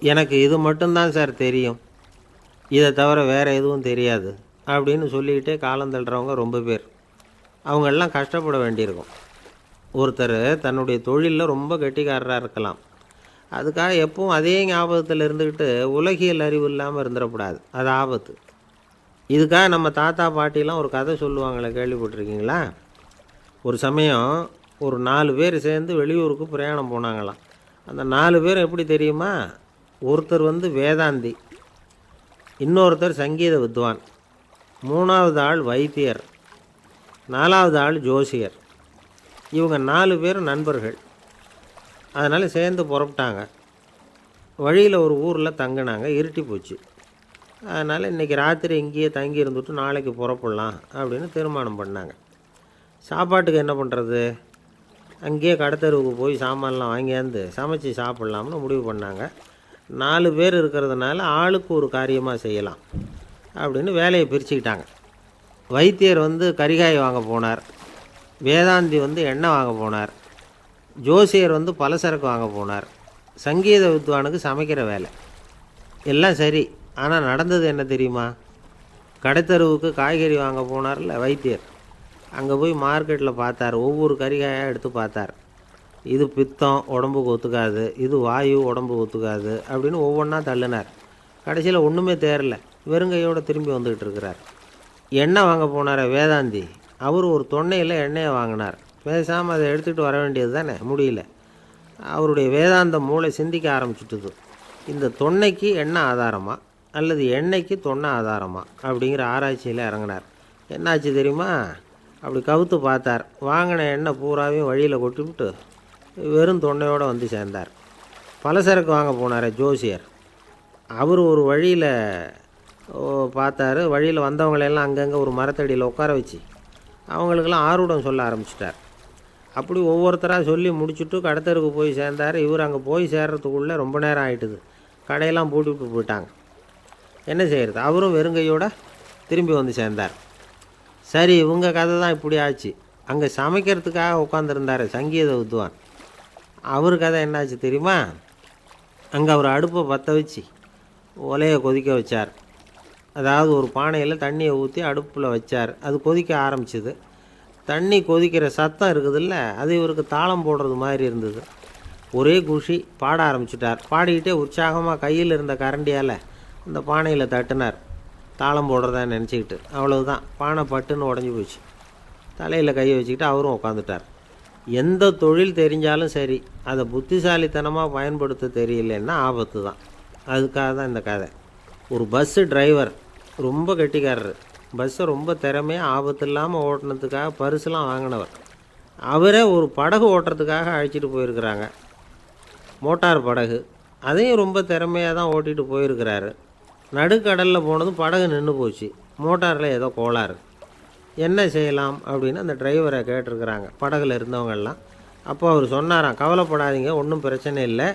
எனக்கு இது மட்டும்தான் சார் தெரியும். இதை தவிர வேறு எதுவும் தெரியாது. அப்படின்னு சொல்லிக்கிட்டே காலம் தள்ளுறவங்க ரொம்ப பேர். அவங்கெல்லாம் கஷ்டப்பட வேண்டியிருக்கும். ஒருத்தர் தன்னுடைய தொழிலில் ரொம்ப கெட்டிக்காரராக இருக்கலாம். அதுக்காக எப்பவும் அதே ஞாபகத்தில் இருந்துக்கிட்டு உலகியல் அறிவு இல்லாமல் இருந்துடக்கூடாது. அது ஆபத்து. இதுக்காக நம்ம தாத்தா பாட்டிலாம் ஒரு கதை சொல்லுவாங்களே கேள்விப்பட்டிருக்கீங்களா? ஒரு சமயம் ஒரு நாலு பேர் சேர்ந்து வெளியூருக்கு பிரயாணம் போனாங்களாம். அந்த நாலு பேர் எப்படி தெரியுமா? ஒருத்தர் வந்து வேதாந்தி இன்னொருத்தர் சங்கீத வித்வான் மூணாவது ஆள் வைத்தியர் நாலாவது ஆள் ஜோசியர். இவங்க நாலு பேர் நண்பர்கள். அதனால் சேர்ந்து புறப்பட்டாங்க. வழியில் ஒரு ஊரில் தங்கினாங்க இருட்டி போச்சு. அதனால் இன்றைக்கி ராத்திரி இங்கேயே தங்கி இருந்துட்டு நாளைக்கு புறப்படலாம் அப்படின்னு தீர்மானம் பண்ணாங்க. சாப்பாட்டுக்கு என்ன பண்ணுறது அங்கேயே கடத்தெருவுக்கு போய் சாமான்லாம் வாங்கியாந்து சமைச்சு சாப்பிட்லாம்னு முடிவு பண்ணாங்க. நாலு பேர் இருக்கிறதுனால ஆளுக்கு ஒரு காரியமாக செய்யலாம் அப்படின்னு வேலையை பிரிச்சுக்கிட்டாங்க. வைத்தியர் வந்து கரிகாய் வாங்க போனார். வேதாந்தி வந்து எண்ணெய் வாங்க போனார். ஜோசியர் வந்து பலசரக்கு வாங்க போனார். சங்கீத வித்வானுக்கு சமைக்கிற வேலை. எல்லாம் சரி ஆனால் நடந்தது என்ன தெரியுமா? கடைத்தருவுக்கு காய்கறி வாங்க போனார்ல வைத்தியர். அங்கே போய் மார்க்கெட்டில் பார்த்தார். ஒவ்வொரு கறிகாயாக எடுத்து பார்த்தார். இது பித்தம் உடம்புக்கு ஒத்துக்காது. இது வாயு உடம்புக்கு ஒத்துக்காது அப்படின்னு ஒவ்வொன்றா தள்ளினார். கடைசியில் ஒன்றுமே தேரல வெறுங்கையோடு திரும்பி வந்துக்கிட்டு இருக்கிறார். எண்ணெய் வாங்க போனார் வேதாந்தி. அவர் ஒரு தொன்னையில் எண்ணெயை வாங்கினார். பேசாமல் அதை எடுத்துகிட்டு வர வேண்டியது தானே? முடியல. அவருடைய வேதாந்த மூளை சிந்திக்க ஆரம்பிச்சுட்டுது. இந்த தொன்னைக்கு எண்ணெய் ஆதாரமா? அல்லது எண்ணெய்க்கு தொன்னை ஆதாரமா? அப்படிங்கிற ஆராய்ச்சியில் இறங்கினார். என்னாச்சு தெரியுமா? அப்படி கவுத்து பார்த்தார். வாங்கின எண்ணெய் பூராவையும் வழியில் கொட்டிவிட்டு வெறும் தொண்டையோடு வந்து சேர்ந்தார். பலசரக்கு வாங்க போனார் ஜோசியர். அவர் ஒரு வழியில் பார்த்தாரு. வழியில் வந்தவங்களெல்லாம் அங்கங்கே ஒரு மரத்தடியில் உட்கார வச்சு அவங்களுக்கெல்லாம் ஆர்வடம் சொல்ல ஆரம்பிச்சிட்டார். அப்படி ஒவ்வொருத்தராக சொல்லி முடிச்சுட்டு கடத்தருக்கு போய் சேர்ந்தார். இவர் அங்கே போய் சேர்றதுக்குள்ளே ரொம்ப நேரம் ஆயிட்டுது. கடையெல்லாம் பூட்டி விட்டு போயிட்டாங்க. என்ன செய்கிறது அவரும் வெறுங்கையோட திரும்பி வந்து சேர்ந்தார். சரி இவங்க கதை தான் இப்படி ஆச்சு. அங்கே சமைக்கிறதுக்காக உட்காந்துருந்தார் சங்கீத வித்வான். அவர் கதை என்னாச்சு தெரியுமா? அங்கே அவர் அடுப்பை பற்ற வச்சு ஒலையை கொதிக்க வச்சார். அதாவது ஒரு பானையில் தண்ணியை ஊற்றி அடுப்பில் வச்சார். அது கொதிக்க ஆரம்பிச்சிது. தண்ணி கொதிக்கிற சத்தம் இருக்குதுல்ல அது இவருக்கு தாளம் போடுறது மாதிரி இருந்தது. ஒரே குஷி பாட ஆரம்பிச்சிட்டார். பாடிக்கிட்டே உற்சாகமாக கையில் இருந்த கரண்டியால் அந்த பானையில் தட்டினார். தாளம் போடுறதா நினச்சிக்கிட்டு. அவ்வளவுதான். பானை பட்டுன்னு உடஞ்சி போச்சு. தலையில் கையை வச்சுக்கிட்டு அவரும் உட்காந்துட்டார் எந்த தொழில் தெரிஞ்சாலும் சரி அதை புத்திசாலித்தனமாக பயன்படுத்த தெரியலன்னா ஆபத்து தான். அதுக்காக தான் இந்த கதை. ஒரு பஸ்ஸு டிரைவர் ரொம்ப கெட்டிக்காரர். பஸ்ஸை ரொம்ப திறமையாக ஆபத்து இல்லாமல் ஓட்டினதுக்காக பரிசுலாம் வாங்கினவர். அவரே ஒரு படகு ஓட்டுறதுக்காக அழைச்சிட்டு போயிருக்கிறாங்க. மோட்டார் படகு. அதையும் ரொம்ப திறமையாக தான் ஓட்டிகிட்டு போயிருக்கிறாரு. நடுக்கடலில் போனதும் படகு நின்று போச்சு. மோட்டாரில் ஏதோ கோளாறு. என்ன செய்யலாம் அப்படின்னு அந்த டிரைவரை கேட்டிருக்கிறாங்க. படகுல இருந்தவங்கெல்லாம். அப்போ அவர் சொன்னாராம் கவலைப்படாதீங்க ஒன்றும் பிரச்சனை இல்லை.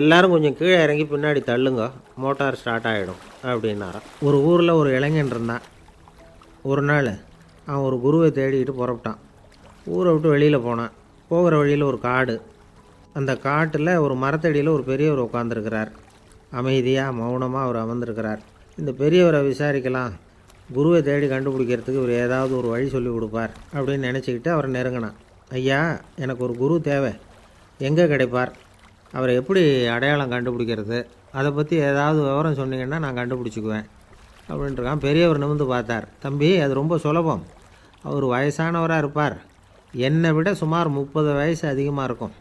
எல்லாரும் கொஞ்சம் கீழே இறங்கி பின்னாடி தள்ளுங்க. மோட்டார் ஸ்டார்ட் ஆகிடும் அப்படின்னாராம். ஒரு ஊரில் ஒரு இளைஞன் இருந்தான். ஒரு நாள் அவன் ஒரு குருவை தேடிக்கிட்டு புறப்பட்டான். ஊரை விட்டு வெளியில் போனான். போகிற வழியில் ஒரு காடு. அந்த காட்டில் ஒரு மரத்தடியில் ஒரு பெரியவர் உட்காந்துருக்கிறார் அமைதியாக மௌனமாக அவர் அமர்ந்திருக்கிறார். இந்த பெரியவரை விசாரிக்கலாம். குருவை தேடி கண்டுபிடிக்கிறதுக்கு இவர் ஏதாவது ஒரு வழி சொல்லி கொடுப்பார் அப்படின்னு நினச்சிக்கிட்டு அவரை நெருங்கினான். ஐயா எனக்கு ஒரு குரு தேவை. எங்கே கிடைப்பார்? அவரை எப்படி அடையாளம் கண்டுபிடிக்கிறது? அதை பற்றி ஏதாவது விவரம் சொன்னீங்கன்னா நான் கண்டுபிடிச்சிக்குவேன் அப்படின்ட்டுருக்கான். பெரியவர் நிமிந்து பார்த்தார். தம்பி அது ரொம்ப சுலபம். அவர் வயசானவராக இருப்பார். என்னை விட சுமார் முப்பது வயசு அதிகமாக இருக்கும்.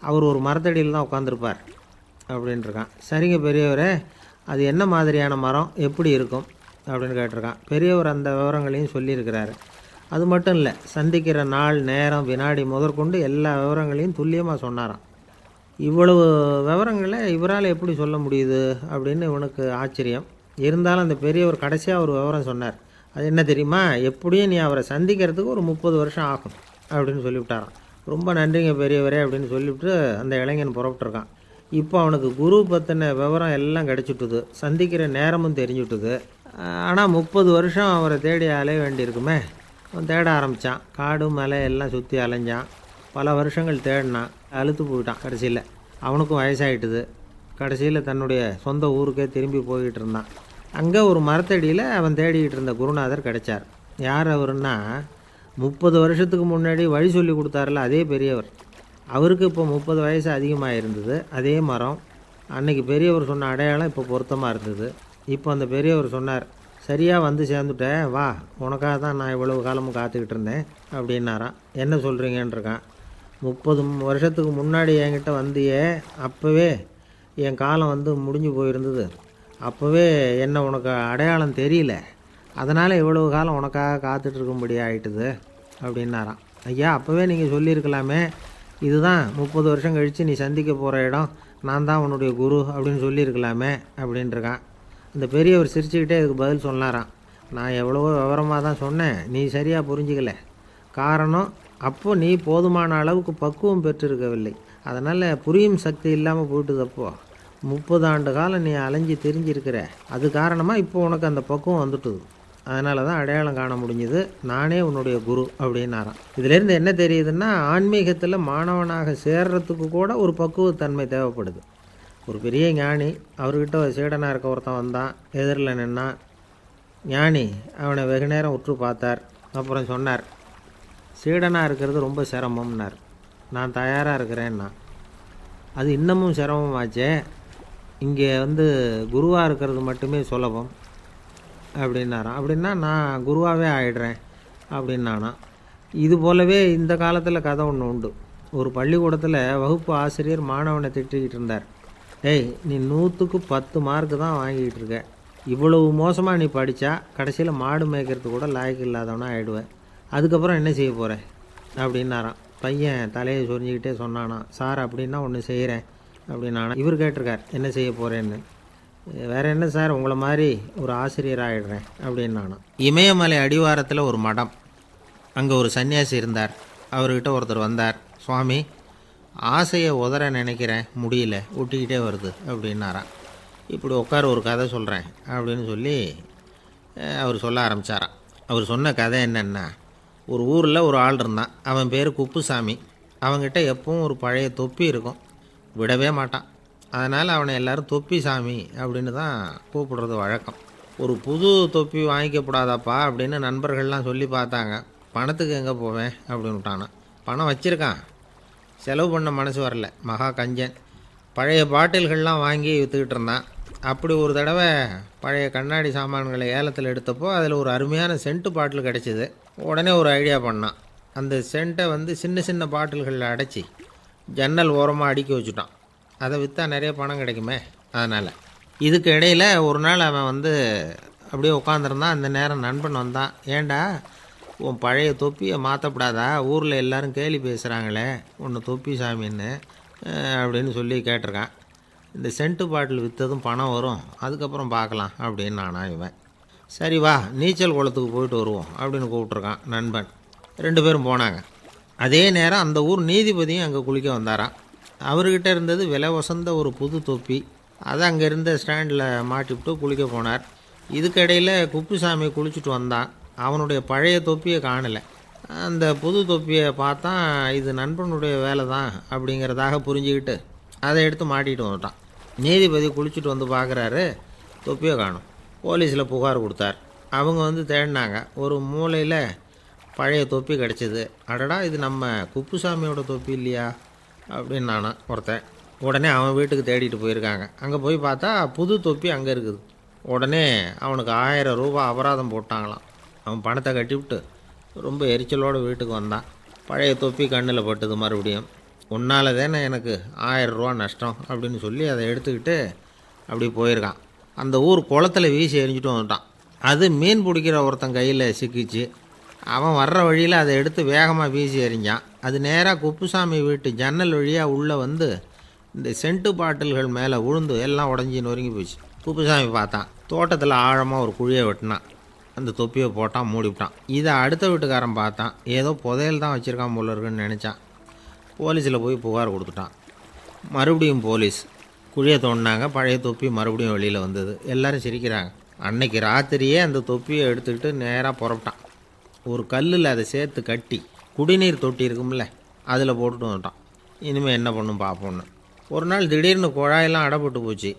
அவர் ஒரு மரத்தடியில் தான் உட்காந்துருப்பார் அப்படின்ட்டுருக்கான். சரிங்க பெரியவரே. அது என்ன மாதிரியான மரம்? எப்படி இருக்கும்? அப்படின்னு கேட்டிருக்கான். பெரியவர் அந்த விவரங்களையும் சொல்லியிருக்கிறாரு. அது மட்டும் இல்லை சந்திக்கிற நாள் நேரம் வினாடி முதற்கொண்டு எல்லா விவரங்களையும் துல்லியமாக சொன்னாராம். இவ்வளவு விவரங்களை இவரால் எப்படி சொல்ல முடியுது அப்படின்னு இவனுக்கு ஆச்சரியம். இருந்தாலும் அந்த பெரியவர் கடைசியாக ஒரு விவரம் சொன்னார். அது என்ன தெரியுமா? எப்படியும் நீ அவரை சந்திக்கிறதுக்கு ஒரு முப்பது வருஷம் ஆகும் அப்படின்னு சொல்லிவிட்டாராம். ரொம்ப நன்றிங்க பெரியவரே அப்படின்னு சொல்லிவிட்டு அந்த இளைஞன் புறப்பட்டுருக்கான். இப்போ அவனுக்கு குரு பற்றின விவரம் எல்லாம் கிடச்சிட்டுது. சந்திக்கிற நேரமும் தெரிஞ்சுட்டுது. ஆனால் முப்பது வருஷம் அவரை தேடி அலைய வேண்டியிருக்குமே. அவன் தேட ஆரம்பித்தான் காடு மலை எல்லாம் சுற்றி அலைஞ்சான். பல வருஷங்கள் தேடினான். அழுத்து போயிட்டான் கடைசியில். அவனுக்கும் வயசாயிட்டுது. கடைசியில் தன்னுடைய சொந்த ஊருக்கே திரும்பி போய்கிட்டு இருந்தான். அங்கே ஒரு மரத்தடியில் அவன் தேடிக்கிட்டு இருந்த குருநாதர் கிடைச்சார். யார் அவருன்னா முப்பது வருஷத்துக்கு முன்னாடி வழி சொல்லி கொடுத்தாருல அதே பெரியவர். அவருக்கு இப்போ முப்பது வயசு அதிகமாக இருந்தது அதே மரம். அன்னைக்கு பெரியவர் சொன்ன அடையாளம் இப்போ பொருத்தமாக இருந்தது. இப்போ அந்த பெரியவர் சொன்னார் சரியாக வந்து சேர்ந்துட்டேன் வா உனக்காக தான் நான் இவ்வளவு காலமும் காத்துக்கிட்டு இருந்தேன் அப்படின்னாராம். என்ன சொல்கிறீங்கன்றிருக்கான் முப்பது வருஷத்துக்கு முன்னாடி என்கிட்ட வந்தியே அப்போவே என் காலம் வந்து முடிஞ்சு போயிருந்தது. அப்போவே என்ன உனக்கு அடையாளம் தெரியல. அதனால் இவ்வளவு காலம் உனக்காக காத்துட்ருக்கும்படி ஆகிட்டுது அப்படின்னாராம். ஐயா அப்போவே நீங்கள் சொல்லியிருக்கலாமே. இதுதான் முப்பது வருஷம் கழித்து நீ சந்திக்க போகிற இடம். நான் தான் உன்னுடைய குரு அப்படின்னு சொல்லியிருக்கலாமே அப்படின்ட்டுருக்கான் இந்த பெரியவர் சிரிச்சுக்கிட்டே இதுக்கு பதில் சொன்னாராம். நான் எவ்வளவோ விவரமாக தான் சொன்னேன். நீ சரியாக புரிஞ்சிக்கல. காரணம் அப்போ நீ போதுமான அளவுக்கு பக்குவம் பெற்றிருக்கவில்லை. அதனால் புரியும் சக்தி இல்லாமல் போயிட்டுதப்போ. முப்பது ஆண்டு காலம் நீ அலைஞ்சு தெரிஞ்சிருக்கிற. அது காரணமாக இப்போ உனக்கு அந்த பக்குவம் வந்துட்டுது. அதனால தான் அடையாளம் காண முடிஞ்சது. நானே உன்னுடைய குரு அப்படின்னாராம். இதுலேருந்து என்ன தெரியுதுன்னா ஆன்மீகத்தில் மாணவனாக சேர்றதுக்கு கூட ஒரு பக்குவத்தன்மை தேவைப்படுது. ஒரு பெரிய ஞானி. அவர்கிட்ட ஒரு சீடனாக இருக்க ஒருத்தன் வந்தான். எதிரில் நின்னான் ஞானி அவனை வெகு நேரம் உற்று பார்த்தார். அப்புறம் சொன்னார் சீடனாக இருக்கிறது ரொம்ப சிரமம்னார். நான் தயாராக இருக்கிறேன்னா. அது இன்னமும் சிரமமாச்சே. இங்கே வந்து குருவாக இருக்கிறது மட்டுமே சுலபம். அப்படின்னாராம். அப்படின்னா நான் குருவாகவே ஆயிடுறேன். அப்படின்னானா இது போலவே இந்த காலத்தில் கதை ஒன்று உண்டு. ஒரு பள்ளிக்கூடத்தில் வகுப்பு ஆசிரியர் மாணவனை திட்டிக்கிட்டு இருந்தார். டேய் நீ நூற்றுக்கு பத்து மார்க்கு தான் வாங்கிக்கிட்டு இருக்க. இவ்வளவு மோசமாக நீ படித்தா கடைசியில் மாடு மேய்க்கிறது கூட லாய்க்கு இல்லாதவனா ஆகிடுவேன் அதுக்கப்புறம் என்ன செய்ய போகிற அப்படின்னாராம். பையன் தலையை சொரிஞ்சுக்கிட்டே சொன்னானா சார் அப்படின்னா ஒன்று செய்கிறேன் அப்படின்னானா இவர் கேட்டிருக்கார் என்ன செய்ய போகிறேன்னு வேற என்ன சார் உங்களை மாதிரி ஒரு ஆசிரியர் ஆகிடுறேன் அப்படின்னானா இமயமலை அடிவாரத்தில் ஒரு மடம். அங்கே ஒரு சன்னியாசி இருந்தார். அவர்கிட்ட ஒருத்தர் வந்தார். சுவாமி ஆசையை உதற நினைக்கிறேன். முடியல ஒட்டிக்கிட்டே வருது அப்படின்னாராம். இப்படி உட்கார ஒரு கதை சொல்கிறேன் அப்படின்னு சொல்லி அவர் சொல்ல ஆரம்பித்தாராம் அவர் சொன்ன கதை என்னென்னா ஒரு ஊரில் ஒரு ஆள் இருந்தான். அவன் பேர் குப்புசாமி. அவங்ககிட்ட எப்பவும் ஒரு பழைய தொப்பி இருக்கும். விடவே மாட்டான். அதனால் அவனை எல்லாரும் தொப்பி சாமி அப்படின்னு தான் கூப்பிடுறது வழக்கம். ஒரு புது தொப்பி வாங்கிக்கப்படாதாப்பா அப்படின்னு நண்பர்கள்லாம் சொல்லி பார்த்தாங்க. பணத்துக்கு எங்கே போவேன் அப்படின்னு விட்டானான் பணம் வச்சுருக்கான். செலவு பண்ண மனசு வரல. மகா கஞ்சன். பழைய பாட்டில்கள்லாம் வாங்கி விற்றுக்கிட்டு இருந்தான் அப்படி ஒரு தடவை பழைய கண்ணாடி சாமான்களை ஏலத்தில் எடுத்தப்போ அதில் ஒரு அருமையான சென்ட்டு பாட்டில் கிடச்சிது. உடனே ஒரு ஐடியா பண்ணான். அந்த சென்ட்டை வந்து சின்ன சின்ன பாட்டில்களில் அடைச்சி ஜன்னல் ஓரமாக அடுக்கி வச்சுட்டான். அதை விற்றா நிறைய பணம் கிடைக்குமே. அதனால் இதுக்கு இடையில் ஒரு நாள் அவன் வந்து அப்படியே உட்காந்துருந்தான் அந்த நேரம் நண்பன் வந்தான். ஏண்டா உன் பழைய தொப்பியை மாற்றப்படாதா ஊரில் எல்லாரும் கேலி பேசுகிறாங்களே உன்னை தொப்பி சாமின்னு அப்படின்னு சொல்லி கேட்டிருக்கான். இந்த சென்ட்டு பாட்டில் விற்றதும் பணம் வரும். அதுக்கப்புறம் பார்க்கலாம் அப்படின்னு நானா இவன். சரி வா நீச்சல் குளத்துக்கு போயிட்டு வருவோம் அப்படின்னு கூப்பிட்ருக்கான் நண்பன். ரெண்டு பேரும் போனாங்க. அதே நேரம் அந்த ஊர் நீதிபதியும் அங்கே குளிக்க வந்தாராம். அவர்கிட்ட இருந்தது விலை வசந்த ஒரு புது தொப்பி. அதை அங்கே இருந்த ஸ்டாண்டில் மாட்டிவிட்டு குளிக்க போனார். இதுக்கிடையில் குப்புசாமி குளிச்சுட்டு வந்தான். அவனுடைய பழைய தொப்பியை காணலை. அந்த புது தொப்பியை பார்த்தா இது நண்பனுடைய வேலை தான் அப்படிங்கிறதாக புரிஞ்சுக்கிட்டு அதை எடுத்து மாட்டிட்டு வந்துட்டான். நீதிபதி குளிச்சுட்டு வந்து பார்க்குறாரு தொப்பியை காணும். போலீஸில் புகார் கொடுத்தார். அவங்க வந்து தேடினாங்க ஒரு மூலையில் பழைய தொப்பி கிடச்சிது. அடடா இது நம்ம குப்புசாமியோட தொப்பி இல்லையா? அப்படின்னு நானா ஒருத்தன். உடனே அவன் வீட்டுக்கு தேடிட்டு போயிருக்காங்க. அங்கே போய் பார்த்தா புது தொப்பி அங்கே இருக்குது. உடனே அவனுக்கு ஆயிரம் ரூபா அபராதம் போட்டாங்களாம். அவன் பணத்தை கட்டிவிட்டு ரொம்ப எரிச்சலோடு வீட்டுக்கு வந்தான். பழைய தொப்பி கண்ணில் பட்டது மறுபடியும். உன்னால் தானே எனக்கு ஆயிரம் நஷ்டம் அப்படின்னு சொல்லி அதை எடுத்துக்கிட்டு அப்படி போயிருக்கான். அந்த ஊர் குளத்துல வீசி எரிஞ்சிட்டு வந்துட்டான். அது மீன் பிடிக்கிற ஒருத்தன் கையில் சிக்கிச்சு. அவன் வர்ற வழியில் அதை எடுத்து வேகமாக வீசி எறிஞ்சான். அது நேராக குப்புசாமி வீட்டு ஜன்னல் வழியாக உள்ளே வந்து இந்த சென்ட்டு பாட்டில்கள் மேலே உழுந்து எல்லாம் உடஞ்சி நொறுங்கி போச்சு. குப்புசாமி பார்த்தான். தோட்டத்தில் ஆழமாக ஒரு குழியை வெட்டினான். அந்த தொப்பியை போட்டான் மூடிவிட்டான் இதை அடுத்த வீட்டுக்காரன் பார்த்தான். ஏதோ புதையல் தான் வச்சுருக்கான் போல இருக்குன்னு நினச்சான். போலீஸில் போய் புகார் கொடுத்துட்டான். மறுபடியும் போலீஸ் குழியை தோண்டினாங்க. பழைய தொப்பி மறுபடியும் வெளியில் வந்தது. எல்லோரும் சிரிக்கிறாங்க. அன்னைக்கு ராத்திரியே அந்த தொப்பியை எடுத்துக்கிட்டு நேராக புறப்பட்டான். ஒரு கல்லில் அதை சேர்த்து கட்டி குடிநீர் தொட்டி இருக்கும்ல அதில் போட்டுட்டு வந்துட்டான். இனிமேல் என்ன பண்ணும் பார்ப்போன்னு ஒரு நாள் திடீர்னு குழாயெல்லாம் அடைப்பட்டு போச்சு.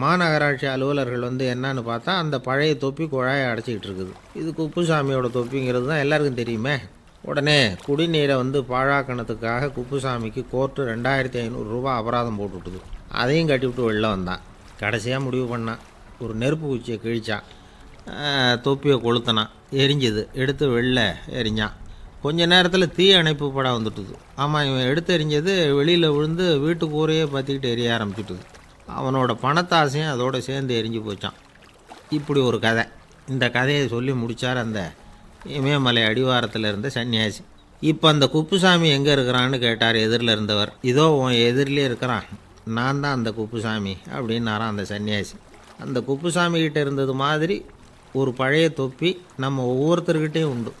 மாநகராட்சி அலுவலர்கள் வந்து என்னன்னு பார்த்தா அந்த பழைய தொப்பி குழாயை அடைச்சிக்கிட்டு இருக்குது. இது குப்புசாமியோட தொப்பிங்கிறது தான் எல்லாருக்கும் தெரியுமே. உடனே குடிநீரை வந்து பாழாக்கணத்துக்காக குப்புசாமிக்கு கோர்ட்டு ரெண்டாயிரத்தி ஐநூறுரூவா அபராதம் போட்டுவிட்டுது. அதையும் கட்டிவிட்டு வெளில வந்தான். கடைசியாக முடிவு பண்ணான். ஒரு நெருப்பு குச்சியை கிழிச்சான். தொப்பியை கொளுத்தினான். எரிஞ்சுது. எடுத்து வெளில எரிஞ்சான். கொஞ்ச நேரத்தில் தீ அணைப்பு படம் வந்துட்டுது. ஆமாம் இவன் எடுத்து எரிஞ்சது வெளியில் விழுந்து வீட்டுக்கு கூரையே பார்த்துக்கிட்டு எரிய ஆரம்பிச்சுட்டுது. அவனோட பணத்தாசையும் அதோடு சேர்ந்து எரிஞ்சு போச்சான். இப்படி ஒரு கதை. இந்த கதையை சொல்லி முடித்தார் அந்த இமயமலை அடிவாரத்தில் இருந்த சன்னியாசி. இப்போ அந்த குப்புசாமி எங்கே இருக்கிறான்னு கேட்டார் எதிரில் இருந்தவர். இதோ உன் எதிரிலே இருக்கிறான். நான் தான் அந்த குப்புசாமி அப்படின்னாரான் அந்த சன்னியாசி. அந்த குப்புசாமிகிட்ட இருந்தது மாதிரி ஒரு பழைய தொப்பி நம்ம ஒவ்வொருத்தர்கிட்டையும் உண்டு.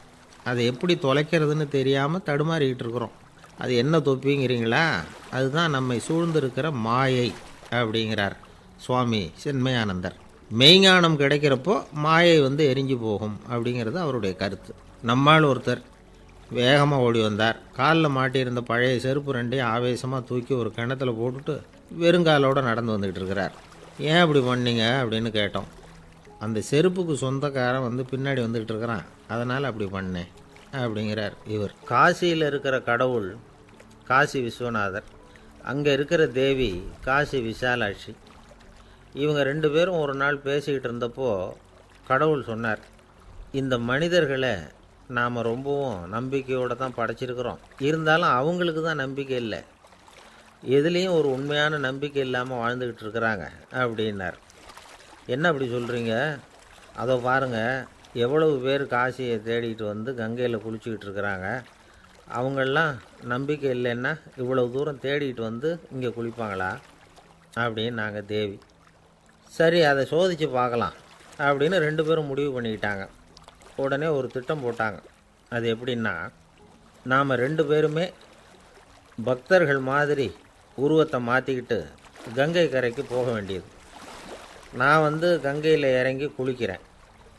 அதை எப்படி தொலைக்கிறதுன்னு தெரியாமல் தடுமாறிக்கிட்டு இருக்கிறோம். அது என்ன தொப்பிங்கிறீங்களா? அதுதான் நம்மை சூழ்ந்திருக்கிற மாயை. அப்படிங்கிறார். சுவாமி சென்மயானந்தர். மெய்ஞானம் கிடைக்கிறப்போ மாயை வந்து எரிஞ்சு போகும் அப்படிங்கிறது அவருடைய கருத்து. நம்மால் ஒருத்தர் வேகமாக ஓடி வந்தார். காலில் மாட்டியிருந்த பழைய செருப்பு ரெண்டையும் ஆவேசமாக தூக்கி ஒரு கிணத்துல போட்டுட்டு வெறுங்காலோடு நடந்து வந்துக்கிட்டு இருக்கிறார். ஏன் அப்படி பண்ணீங்க? அப்படின்னு கேட்டோம். அந்த செருப்புக்கு சொந்தக்காரன் வந்து பின்னாடி வந்துக்கிட்டு இருக்கிறான். அதனால் அப்படி பண்ணேன். அப்படிங்கிறார் இவர். காசியில் இருக்கிற கடவுள் காசி விஸ்வநாதர். அங்கே இருக்கிற தேவி காசி விசாலாட்சி இவங்க ரெண்டு பேரும் ஒரு நாள் பேசிக்கிட்டு இருந்தப்போ கடவுள் சொன்னார் இந்த மனிதர்களை நாம் ரொம்பவும் நம்பிக்கையோடு தான் படைச்சிருக்கிறோம். இருந்தாலும் அவங்களுக்கு தான் நம்பிக்கை இல்லை. எதுலேயும் ஒரு உண்மையான நம்பிக்கை இல்லாமல் வாழ்ந்துக்கிட்டு இருக்கிறாங்க அப்படின்னார். என்ன அப்படி சொல்கிறீங்க அதோ பாருங்கள் எவ்வளவு பேர் காசியை தேடிட்டு வந்து கங்கையில் குளிச்சுக்கிட்டு இருக்கிறாங்க. அவங்கெல்லாம் நம்பிக்கை இல்லைன்னா இவ்வளோ தூரம் தேடிட்டு வந்து இங்கே குளிப்பாங்களா? அப்படின்னு நாங்கள் தேவி. சரி அதை சோதித்து பார்க்கலாம் அப்படின்னு ரெண்டு பேரும் முடிவு பண்ணிக்கிட்டாங்க. உடனே ஒரு திட்டம் போட்டாங்க. அது எப்படின்னா நாம் ரெண்டு பேருமே பக்தர்கள் மாதிரி உருவத்தை மாற்றிக்கிட்டு கங்கை கரைக்கு போக வேண்டியது. நான் வந்து கங்கையில் இறங்கி குளிக்கிறேன்.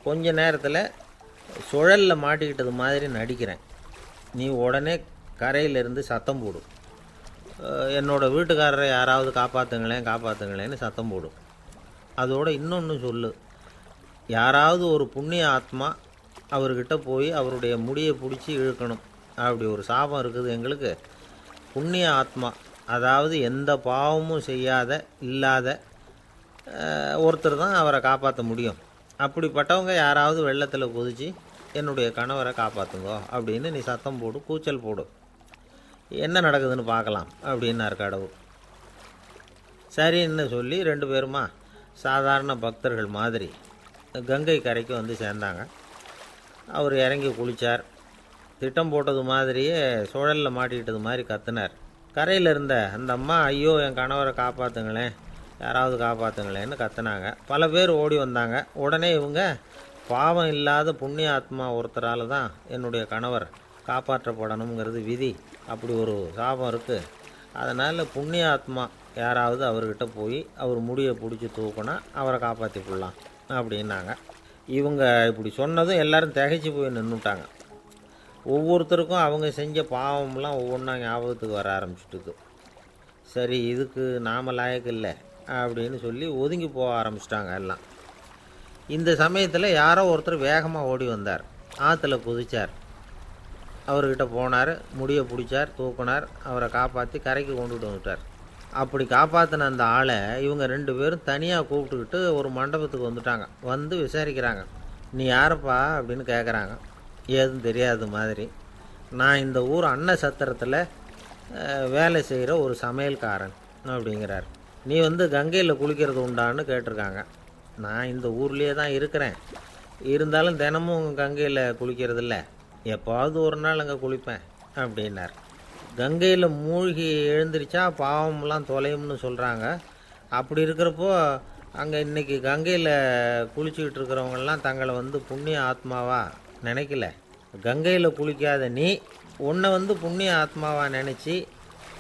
கொஞ்ச நேரத்தில் சுழலில் மாட்டிக்கிட்டது மாதிரி நடிக்கிறேன். நீ உடனே கரையிலேருந்து சத்தம் போடும் என்னோடய என்னோட வீட்டுக்காரரை யாராவது காப்பாற்றுங்களேன் காப்பாற்றுங்களேன்னு சத்தம் போடும் அதோட இன்னொன்று சொல்லு. யாராவது ஒரு புண்ணிய ஆத்மா அவர்கிட்ட போய் அவருடைய முடியை பிடிச்சி இழுக்கணும். அப்படி ஒரு சாபம் இருக்குது எங்களுக்கு. புண்ணிய ஆத்மா அதாவது எந்த பாவமும் செய்யாத இல்லாத ஒருத்தர் தான் அவரை காப்பாற்ற முடியும். அப்படிப்பட்டவங்க யாராவது வெள்ளத்தில் குதித்து என்னுடைய கணவரை காப்பாற்றுங்கோ அப்படின்னு நீ சத்தம் போடு கூச்சல் போடு. என்ன நடக்குதுன்னு பார்க்கலாம் அப்படின்னார் கடவுள். சரின்னு சொல்லி ரெண்டு பேருமா சாதாரண பக்தர்கள் மாதிரி கங்கை கரைக்கு வந்து சேர்ந்தாங்க. அவர் இறங்கி குளித்தார் திட்டம் போட்டது மாதிரியே சுழலில் மாட்டிக்கிட்டது மாதிரி கத்துனார். கரையில் இருந்த அந்த அம்மா ஐயோ என் கணவரை காப்பாற்றுங்களேன் யாராவது காப்பாற்றுங்களேன்னு கத்துனாங்க. பல பேர் ஓடி வந்தாங்க. உடனே இவங்க பாவம் இல்லாத புண்ணிய ஆத்மா ஒருத்தரால் தான் என்னுடைய கணவர் காப்பாற்றப்படணுங்கிறது விதி. அப்படி ஒரு சாபம் இருக்குது அதனால் புண்ணிய ஆத்மா யாராவது அவர்கிட்ட போய் அவர் முடியை பிடிச்சி தூக்குனா அவரை காப்பாற்றி கொள்ளலாம் அப்படின்னாங்க. இவங்க இப்படி சொன்னதும் எல்லோரும் தகைச்சு போய் நின்றுட்டாங்க ஒவ்வொருத்தருக்கும் அவங்க செஞ்ச பாவம்லாம் ஒவ்வொன்றா ஞாபகத்துக்கு வர ஆரம்பிச்சிட்டுது. சரி இதுக்கு நாம லாயக்கு இல்லை அப்படின்னு சொல்லி ஒதுங்கி போக ஆரம்பிச்சிட்டாங்க எல்லாம். இந்த சமயத்தில் யாரோ ஒருத்தர் வேகமாக ஓடி வந்தார். ஆற்றுல குதிச்சார். அவர்கிட்ட போனார் முடியை பிடிச்சார் தூக்குனார் அவரை காப்பாற்றி கரைக்கு கொண்டுட்டு வந்துட்டார் அப்படி காப்பாற்றின அந்த ஆளை இவங்க ரெண்டு பேரும் தனியாக கூப்பிட்டுக்கிட்டு ஒரு மண்டபத்துக்கு வந்துட்டாங்க. வந்து விசாரிக்கிறாங்க. நீ யாரப்பா? அப்படின்னு கேட்குறாங்க ஏதும் தெரியாத மாதிரி. நான் இந்த ஊர் அன்ன சத்திரத்தில் வேலை செய்கிற ஒரு சமையல்காரன் அப்படிங்கிறார். நீ வந்து கங்கையில் குளிக்கிறது உண்டான்னு கேட்டிருக்காங்க. நான் இந்த ஊர்லேயே தான் இருக்கிறேன். இருந்தாலும் தினமும் கங்கையில் குளிக்கிறது இல்லை ஒரு நாள் அங்கே குளிப்பேன் அப்படின்னார். கங்கையில் மூழ்கி எழுந்திரிச்சா பாவம்லாம் தொலையும்னு சொல்கிறாங்க அப்படி இருக்கிறப்போ அங்கே இன்றைக்கி கங்கையில் குளிச்சுக்கிட்டு இருக்கிறவங்கெல்லாம் தங்களை வந்து புண்ணிய ஆத்மாவா நினைக்கல. கங்கையில் குளிக்காத நீ உன்னை வந்து புண்ணிய ஆத்மாவாக நினச்சி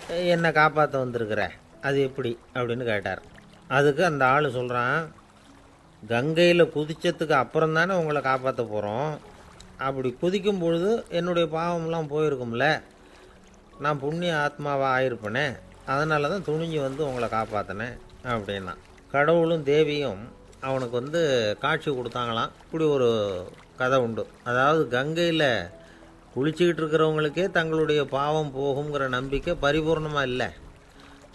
என்னை காப்பாற்ற வந்திருக்கிற? அது எப்படி? அப்படின்னு கேட்டார். அதுக்கு அந்த ஆள் சொல்கிறான் கங்கையில் குதித்ததுக்கு அப்புறம் தானே உங்களை காப்பாற்ற போகிறோம் அப்படி குதிக்கும் பொழுது என்னுடைய பாவம்லாம் போயிருக்கும்ல. நான் புண்ணிய ஆத்மாவாக ஆயிருப்பேனே. அதனால தான் துணிஞ்சு வந்து உங்களை காப்பாற்றினேன் அப்படின்னா. கடவுளும் தேவியும் அவனுக்கு வந்து காட்சி கொடுத்தாங்களாம். இப்படி ஒரு கதை உண்டு. அதாவது கங்கையில் குளிச்சுக்கிட்டு இருக்கிறவங்களுக்கே தங்களுடைய பாவம் போகுங்கிற நம்பிக்கை பரிபூர்ணமாக இல்லை.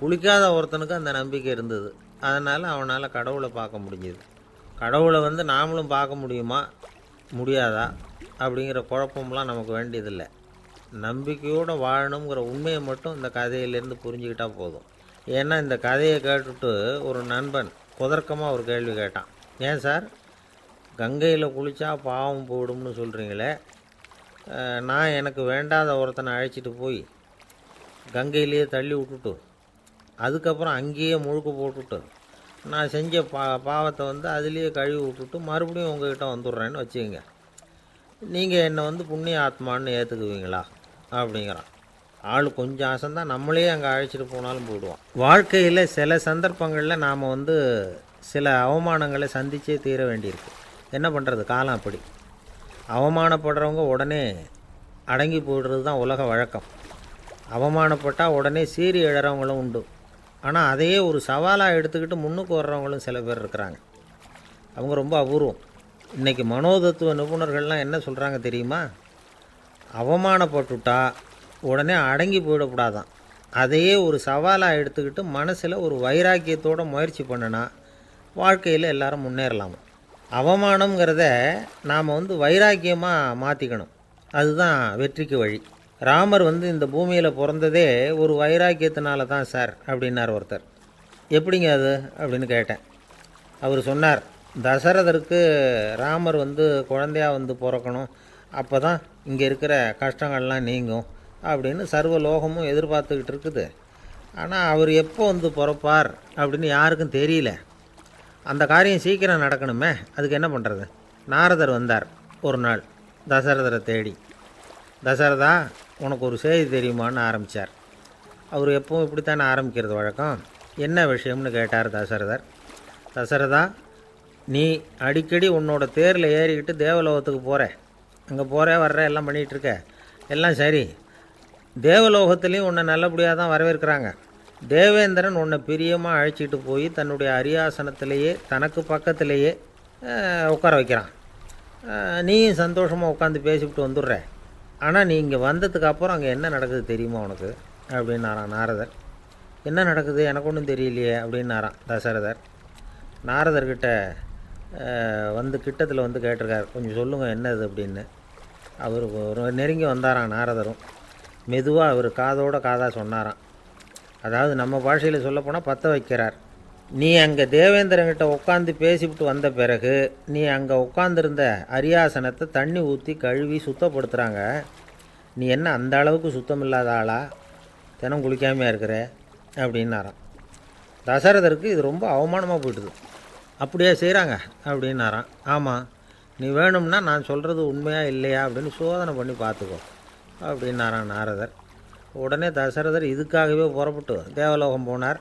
குளிக்காத ஒருத்தனுக்கு அந்த நம்பிக்கை இருந்தது. அதனால் அவனால் கடவுளை பார்க்க முடிஞ்சுது. கடவுளை வந்து நாமளும் பார்க்க முடியுமா? முடியாதா? அப்படிங்கிற குழப்பம்லாம் நமக்கு வேண்டியதில்லை. நம்பிக்கையோடு வாழணுங்கிற உண்மையை மட்டும் இந்த கதையிலேருந்து புரிஞ்சுக்கிட்டால் போதும். ஏன்னா இந்த கதையை கேட்டுட்டு ஒரு நண்பன் குதர்க்கமாக ஒரு கேள்வி கேட்டான். ஏன் சார்? கங்கையில் குளித்தா பாவம் போயிடும்னு சொல்கிறீங்களே நான் எனக்கு வேண்டாத ஒருத்தனை அழைச்சிட்டு போய் கங்கையிலேயே தள்ளி விட்டுட்டு அதுக்கப்புறம் அங்கேயே முழுக்க போட்டுட்டு நான் செஞ்ச பா பாவத்தை வந்து அதுலேயே கழுவி விட்டுட்டு மறுபடியும் உங்ககிட்ட வந்துடுறேன்னு வச்சுக்கோங்க. நீங்கள் என்னை வந்து புண்ணிய ஆத்மான்னு ஏற்றுக்குவீங்களா அப்படிங்கிறான். ஆள் கொஞ்சம் ஆசந்தான் நம்மளே அங்கே அழைச்சிட்டு போனாலும் போயிடுவான். வாழ்க்கையில் சில சந்தர்ப்பங்களில் நாம் வந்து சில அவமானங்களை சந்தித்தே தீர வேண்டியிருக்கு. என்ன பண்ணுறது காலம் அப்படி. அவமானப்படுறவங்க உடனே அடங்கி போயிடுறது தான் உலக வழக்கம். அவமானப்பட்டால் உடனே சீறி எழறவங்களும் உண்டு. ஆனால் அதையே ஒரு சவாலாக எடுத்துக்கிட்டு முன்னுக்கு வர்றவங்களும் சில பேர் இருக்கிறாங்க. அவங்க ரொம்ப அபூர்வம். இன்றைக்கி மனோதத்துவ நிபுணர்கள்லாம் என்ன சொல்கிறாங்க தெரியுமா? அவமானப்பட்டுட்டா உடனே அடங்கி போயிடக்கூடாதான். அதையே ஒரு சவாலாக எடுத்துக்கிட்டு மனசில் ஒரு வைராக்கியத்தோட முயற்சி பண்ணினா வாழ்க்கையில் எல்லாரும் முன்னேறலாம்? அவமானங்கிறத நாம் வந்து வைராக்கியமாக மாற்றிக்கணும் அதுதான் வெற்றிக்கு வழி. ராமர் வந்து இந்த பூமியில் பிறந்ததே ஒரு வைராக்கியத்தினால தான் சார் அப்படின்னார் ஒருத்தர். எப்படிங்க அது? அப்படின்னு கேட்டேன். அவர் சொன்னார் தசரதருக்கு ராமர் வந்து குழந்தையாக வந்து பிறக்கணும். அப்போ தான் இங்கே இருக்கிற கஷ்டங்கள்லாம் நீங்கும். அப்படின்னு சர்வ லோகமும் எதிர்பார்த்துக்கிட்டு இருக்குது. ஆனால் அவர் எப்போ வந்து பிறப்பார் அப்படின்னு யாருக்கும் தெரியல. அந்த காரியம் சீக்கிரம் நடக்கணுமே. அதுக்கு என்ன பண்ணுறது நாரதர் வந்தார் ஒரு நாள் தசரதரை தேடி. தசரதா உனக்கு ஒரு செய்தி தெரியுமான்னு ஆரம்பித்தார் அவர் எப்பவும் இப்படித்தானே ஆரம்பிக்கிறது வழக்கம்? என்ன விஷயம்னு கேட்டார் தசரதர். தசரதா நீ அடிக்கடி உன்னோட தேரில் ஏறிக்கிட்டு தேவலோகத்துக்கு போகிற அங்கே போகிற வர்ற எல்லாம் பண்ணிகிட்டு இருக்க. எல்லாம் சரி. தேவலோகத்துலேயும் உன்னை நல்லபடியாக தான் வரவேற்கிறாங்க. தேவேந்திரன் உன்னை பிரியமாக அழைச்சிட்டு போய் தன்னுடைய அரியாசனத்திலேயே தனக்கு பக்கத்திலேயே உட்கார வைக்கிறான். நீயும் சந்தோஷமாக உட்காந்து பேசிவிட்டு வந்துடுற. ஆனால் நீங்கள் வந்ததுக்கப்புறம் வந்ததுக்கு அப்புறம் அங்கே என்ன நடக்குது தெரியுமா உனக்கு? அப்படின்னாரான் நாரதர். என்ன நடக்குது? எனக்கு ஒன்றும் தெரியலையே அப்படின்னாரான் தசரதர். நாரதர்கிட்ட வந்து கிட்டத்தில் வந்து கேட்டிருக்கார். கொஞ்சம் சொல்லுங்கள் என்னது அப்படின்னு. அவர் ஒரு நெருங்கி வந்தாராம் நாரதரும். மெதுவாக அவர் காதோட காதாக சொன்னாராம். அதாவது நம்ம பாஷையில் சொல்லப்போனால் பற்ற வைக்கிறார். நீ அங்கே தேவேந்திரங்கிட்ட உட்காந்து பேசிவிட்டு வந்த பிறகு நீ அங்கே உட்காந்துருந்த அரியாசனத்தை தண்ணி ஊற்றி கழுவி சுத்தப்படுத்துகிறாங்க நீ என்ன அந்த அளவுக்கு சுத்தம் இல்லாத ஆளா? தினம் குளிக்காமையாக இருக்கிற? அப்படின்னாராம். தசரதருக்கு இது ரொம்ப அவமானமாக போயிட்டுது. அப்படியே செய்கிறாங்க அப்படின்னாராம். ஆமாம் நீ வேணும்னா நான் சொல்கிறது உண்மையாக இல்லையா அப்படின்னு சோதனை பண்ணி பார்த்துக்கோ அப்படின்னாராம் நாரதர். உடனே தசரதர் இதுக்காகவே புறப்பட்டு தேவலோகம் போனார்.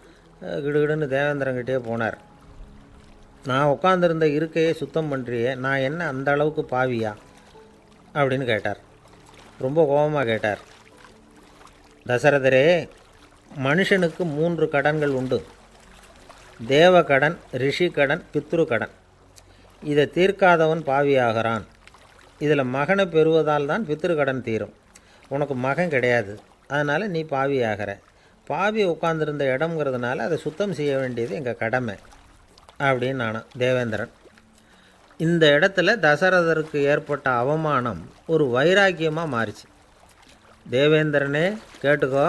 கிடுகிடுன்னு தேவேந்திரங்கிட்டே போனார். நான் உட்காந்துருந்த இருக்கையே சுத்தம் பண்ணுறியே நான் என்ன அந்த அளவுக்கு பாவியா? அப்படின்னு கேட்டார். ரொம்ப கோபமாக கேட்டார். தசரதரே மனுஷனுக்கு மூன்று கடன்கள் உண்டு. தேவ கடன் ரிஷி கடன் பித்ரு கடன் இதை தீர்க்காதவன் பாவியாகிறான். இதில் மகனை பெறுவதால் தான் பித்ரு கடன் தீரும். உனக்கு மகன் கிடையாது. அதனால் நீ பாவியாகிற. பாவி உட்காந்துருந்த இடம்ங்கிறதுனால அதை சுத்தம் செய்ய வேண்டியது எங்கள் கடமை அப்படின்னு நானும் தேவேந்திரன். இந்த இடத்துல தசரதருக்கு ஏற்பட்ட அவமானம் ஒரு வைராக்கியமாக மாறிச்சு. தேவேந்திரனே கேட்டுக்கோ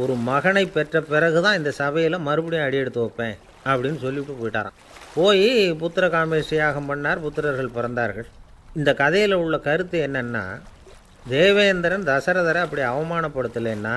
ஒரு மகனை பெற்ற பிறகு தான் இந்த சபையில் மறுபடியும் அடி எடுத்து வைப்பேன் அப்படின்னு சொல்லிவிட்டு போயிட்டாராம். போய் புத்திர காமேஷ் யாகம் பண்ணார் புத்திரர்கள் பிறந்தார்கள். இந்த கதையில் உள்ள கருத்து என்னென்னா தேவேந்திரன் தசரதரை அப்படி அவமானப்படுத்தலைன்னா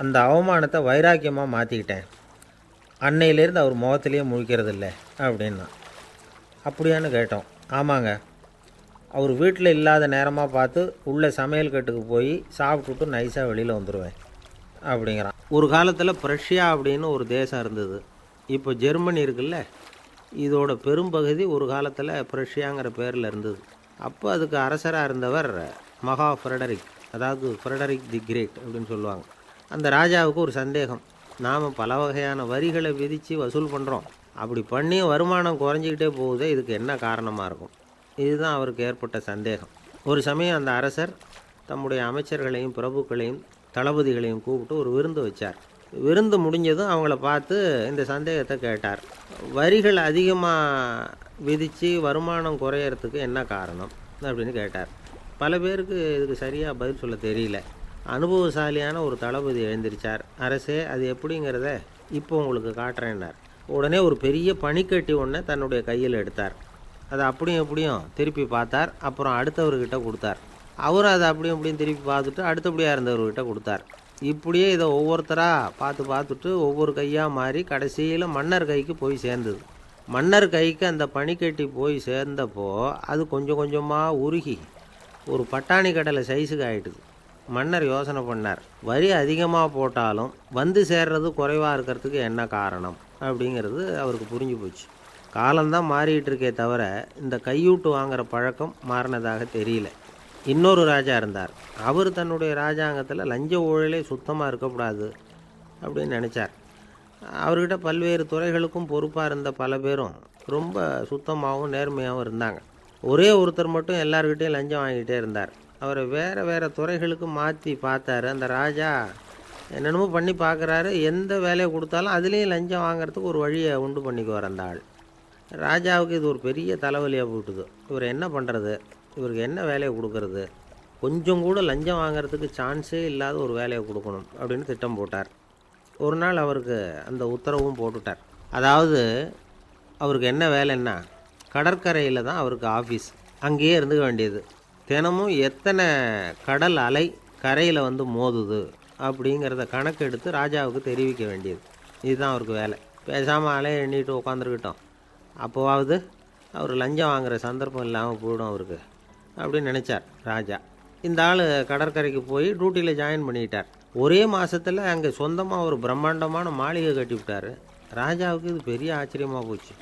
அந்த அவமானத்தை வைராக்கியமாக மாற்றிக்கிட்டேன் அன்னையிலேருந்து அவர் முகத்திலேயே முழிக்கிறது இல்லை அப்படின்னா. அப்படியான்னு கேட்டோம். ஆமாங்க. அவர் வீட்டில் இல்லாத நேரமாக பார்த்து உள்ளே சமையல் கட்டுக்கு போய் சாப்பிட்டுட்டு நைஸாக வெளியில் வந்துடுவேன் அப்படிங்கிறான். ஒரு காலத்தில் பிரஷ்யா அப்படின்னு ஒரு தேசம் இருந்தது. இப்போ ஜெர்மனி இருக்குல்ல? இதோட பெரும்பகுதி ஒரு காலத்தில் பிரஷ்யாங்கிற பேரில் இருந்தது. அப்போ அதுக்கு அரசராக இருந்தவர் மகா ஃப்ரெடரிக் அதாவது ஃப்ரெடரிக் தி கிரேட் அப்படின்னு சொல்லுவாங்க. அந்த ராஜாவுக்கு ஒரு சந்தேகம். நாம் பல வகையான வரிகளை விதித்து வசூல் பண்ணுறோம் அப்படி பண்ணி வருமானம் குறைஞ்சிக்கிட்டே போகுதே. இதுக்கு என்ன காரணமாக இருக்கும்? இதுதான் அவருக்கு ஏற்பட்ட சந்தேகம். ஒரு சமயம் அந்த அரசர் தம்முடைய அமைச்சர்களையும் பிரபுக்களையும் தளபதிகளையும் கூப்பிட்டு ஒரு விருந்து வச்சார். விருந்து முடிஞ்சதும் அவங்கள பார்த்து இந்த சந்தேகத்தை கேட்டார். வரிகள் அதிகமாக விதித்து வருமானம் குறையறதுக்கு என்ன காரணம் அப்படின்னு கேட்டார். பல பேருக்கு இதுக்கு சரியாக பதில் சொல்ல தெரியல. அனுபவசாலியான ஒரு தளபதி எழுந்திருச்சார். அரசே அது எப்படிங்கிறத இப்போ உங்களுக்கு காட்டுறேன்னார். உடனே ஒரு பெரிய பனிக்கட்டி ஒன்றை தன்னுடைய கையில் எடுத்தார். அதை அப்படியும் எப்படியும் திருப்பி பார்த்தார். அப்புறம் அடுத்தவர்கிட்ட கொடுத்தார். அவரும் அதை அப்படியும் இப்படியும் திருப்பி பார்த்துட்டு அடுத்தபடியாக இருந்தவர்கிட்ட கொடுத்தார். இப்படியே இதை ஒவ்வொருத்தராக பார்த்து பார்த்துட்டு ஒவ்வொரு கையாக மாறி கடைசியில் மன்னர் கைக்கு போய் சேர்ந்தது. மன்னர் கைக்கு அந்த பனிக்கட்டி போய் சேர்ந்தப்போ அது கொஞ்சம் கொஞ்சமாக உருகி ஒரு பட்டாணி கடலை சைஸுக்கு ஆகிட்டுது மன்னர் யோசனை பண்ணார். வரி அதிகமாக போட்டாலும் வந்து சேர்றது குறைவாக இருக்கிறதுக்கு என்ன காரணம்? அப்படிங்கிறது அவருக்கு புரிஞ்சு போச்சு. காலம்தான் மாறிட்டு இருக்கே தவிர இந்த கையூட்டு வாங்குகிற பழக்கம் மாறினதாக தெரியல. இன்னொரு ராஜா இருந்தார். அவர் தன்னுடைய ராஜாங்கத்தில் லஞ்ச ஊழலே சுத்தமாக இருக்கக்கூடாது அப்படின்னு நினச்சார். அவர்கிட்ட பல்வேறு துறைகளுக்கும் பொறுப்பாக இருந்த பல பேரும் ரொம்ப சுத்தமாகவும் நேர்மையாகவும் இருந்தாங்க. ஒரே ஒருத்தர் மட்டும் எல்லார்கிட்டையும் லஞ்சம் வாங்கிட்டே இருந்தார். அவரை வேறு வேறு துறைகளுக்கு மாற்றி பார்த்தாரு. அந்த ராஜா என்னென்னமோ பண்ணி பார்க்குறாரு. எந்த வேலையை கொடுத்தாலும் அதுலேயும் லஞ்சம் வாங்குறதுக்கு ஒரு வழியை உண்டு பண்ணிக்குவார் அந்த ஆள். ராஜாவுக்கு இது ஒரு பெரிய தலைவலியாக போட்டுது. இவர் என்ன பண்ணுறது இவருக்கு என்ன வேலையை கொடுக்கறது? கொஞ்சம் கூட லஞ்சம் வாங்குறதுக்கு சான்ஸே இல்லாத ஒரு வேலையை கொடுக்கணும் அப்படின்னு திட்டம் போட்டார். ஒரு நாள் அவருக்கு அந்த உத்தரவும் போட்டுட்டார். அதாவது அவருக்கு என்ன வேலைன்னா கடற்கரையில் தான் அவருக்கு ஆஃபீஸ் அங்கேயே இருந்துக்க வேண்டியது. தினமும் எத்தனை கடல் அலை கரையில் வந்து மோதுது அப்படிங்கிறத கணக்கெடுத்து ராஜாவுக்கு தெரிவிக்க வேண்டியது. இதுதான் அவருக்கு வேலை. பேசாமல் அலையை எண்ணிட்டு உட்காந்துருக்கிட்டோம் அப்போவாவது அவர் லஞ்சம் வாங்குற சந்தர்ப்பம் இல்லாமல் போயிடும் அவருக்கு அப்படின்னு நினச்சார் ராஜா. இந்த ஆள் கடற்கரைக்கு போய் டியூட்டியில் ஜாயின் பண்ணிக்கிட்டார் ஒரே மாதத்தில் அங்கே சொந்தமாக ஒரு பிரம்மாண்டமான மாளிகை கட்டி விட்டார். ராஜாவுக்கு இது பெரிய ஆச்சரியமாக போச்சு.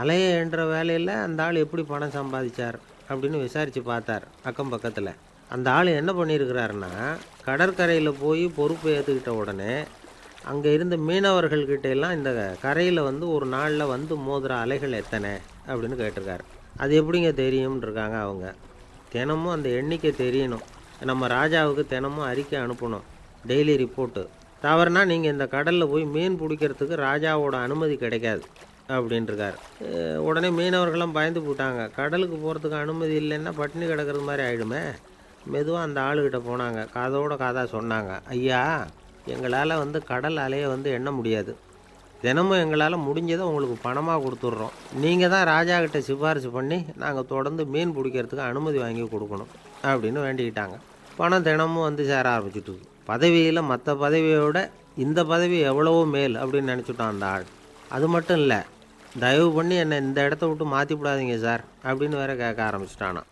அலைய என்ற வேலையில் அந்த ஆள் எப்படி பணம் சம்பாதிச்சார்? அப்படின்னு விசாரித்து பார்த்தார் அக்கம் பக்கத்தில். அந்த ஆள் என்ன பண்ணியிருக்கிறாருன்னா கடற்கரையில் போய் பொறுப்பு ஏற்றுக்கிட்ட உடனே அங்கே இருந்த மீனவர்கள்கிட்ட எல்லாம் இந்த கரையில் வந்து ஒரு நாளில் வந்து மோதுகிற அலைகள் எத்தனை? அப்படின்னு கேட்டிருக்காரு. அது எப்படிங்க தெரியும்னு இருக்காங்க அவங்க. தினமும் அந்த எண்ணிக்கை தெரியணும். நம்ம ராஜாவுக்கு தினமும் அறிக்கை அனுப்பணும். Daily report. தவறுனா நீங்கள் இந்த கடலில் போய் மீன் பிடிக்கிறதுக்கு ராஜாவோட அனுமதி கிடைக்காது. அப்படின்ட்டுருக்காரு உடனே மீனவர்கள்லாம் பயந்து போட்டாங்க கடலுக்கு போகிறதுக்கு அனுமதி இல்லைன்னா பட்டினி கிடக்கிறது மாதிரி ஆகிடுமே மெதுவாக அந்த ஆளுகிட்ட போனாங்க. காதோட காதாக சொன்னாங்க. ஐயா எங்களால் வந்து கடல் அலையை வந்து எண்ண முடியாது. தினமும் எங்களால் முடிஞ்சதை உங்களுக்கு பணமாக கொடுத்துட்றோம். நீங்கள் தான் ராஜா கிட்ட சிபாரிசு பண்ணி நாங்கள் தொடர்ந்து மீன் பிடிக்கிறதுக்கு அனுமதி வாங்கி கொடுக்கணும். அப்படின்னு வேண்டிக்கிட்டாங்க. பணம் தினமும் வந்து சேர ஆரம்பிச்சுட்டு பதவியில் மற்ற பதவியோட இந்த பதவி எவ்வளவோ மேல் அப்படின்னு நினச்சிட்டான் அந்த ஆள். அது மட்டும் இல்லை தயவு பண்ணி என்னை இந்த இடத்த விட்டு மாற்றி விடாதீங்க சார் அப்படின்னு வேற கேட்க ஆரம்பிச்சிட்டானா.